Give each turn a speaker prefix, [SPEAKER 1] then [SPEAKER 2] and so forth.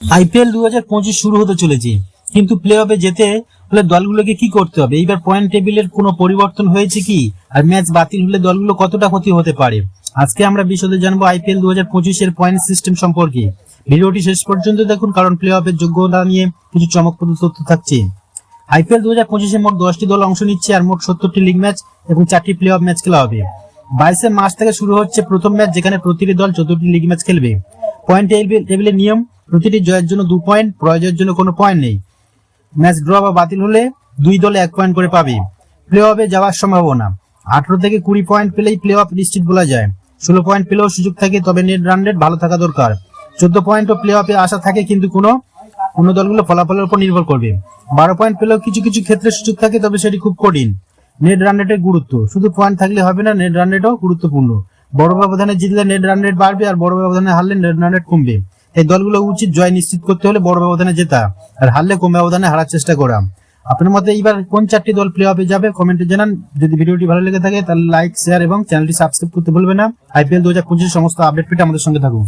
[SPEAKER 1] IPL দু হাজার পঁচিশ শুরু হতে চলেছে। কিন্তু প্লে অফে যেতে হলে দলগুলোকে কি করতে হবে? এইবার পয়েন্ট টেবিলের কোনো পরিবর্তন হয়েছে কি? আর ম্যাচ বাতিল হলে দলগুলো কতটা ক্ষতি হতে পারে? আজকে আমরা বিশদে জানব আইপিএল দু হাজার পঁচিশের পয়েন্ট সিস্টেম সম্পর্কে। ভিডিওটি শেষ পর্যন্ত দেখুন, কারণ প্লে অফের যোগ্যতা নিয়ে কিছু চমকপ্রদ তথ্য থাকছে। আইপিএল দু হাজার পঁচিশে মোট দশটি দল অংশ নিচ্ছে আর মোট সত্তরটি লিগ ম্যাচ এবং চারটি প্লে অফ ম্যাচ খেলা হবে। বাইশে মার্চ থেকে শুরু হচ্ছে প্রথম ম্যাচ যেখানে প্রতিটি দল চোদ্দটি লিগ ম্যাচ খেলবে। পয়েন্ট টেবিলের নিয়ম প্রতিটি জয়ের জন্য দু পয়েন্ট পরাজয়ের জন্য কোনো পয়েন্ট নেই। ম্যাচ ড্র বা বাতিল হলে দুই দলে এক পয়েন্ট করে পাবে। প্লে অফে যাওয়ার সম্ভাবনা। আঠারো থেকে কুড়ি পয়েন্ট পেলেই প্লে অফ নিশ্চিত বলা যায়। ষোলো পয়েন্ট পেলেও সুযোগ থাকে, তবে নেট রান রেট ভালো থাকা দরকার। চোদ্দ পয়েন্টও প্লে অফে আশা থাকে, কিন্তু কোনো কোনো দলগুলো ফলাফলের উপর নির্ভর করবে। বারো পয়েন্ট পেলেও কিছু কিছু ক্ষেত্রে সুযোগ থাকে, তবে সেটি খুব কঠিন। নেট রান রেটের গুরুত্ব। শুধু পয়েন্ট থাকলে হবে না নেট রান রেটও গুরুত্বপূর্ণ। বড় ব্যবধানে জিতলে নেট রান রেট বাড়বে, আর বড় ব্যবধানে হারলে নেট রান রেট কমবে। এই দলগুলো উচিত জয় নিশ্চিত করতে হলে বড় ব্যবধানে জেতা। আর হারলে কম ব্যবধানে হারার চেষ্টা করা। আপনার মতে এইবার কোন চারটি দল প্লে অফে যাবে কমেন্টে জানান। যদি ভিডিওটি ভালো লেগে থাকে তাহলে লাইক শেয়ার এবং চ্যানেলটি সাবস্ক্রাইব করতে ভুলবেন না। আইপিএল দু হাজার পঁচিশ সমস্ত আপডেট পেটে আমাদের সঙ্গে থাকুন।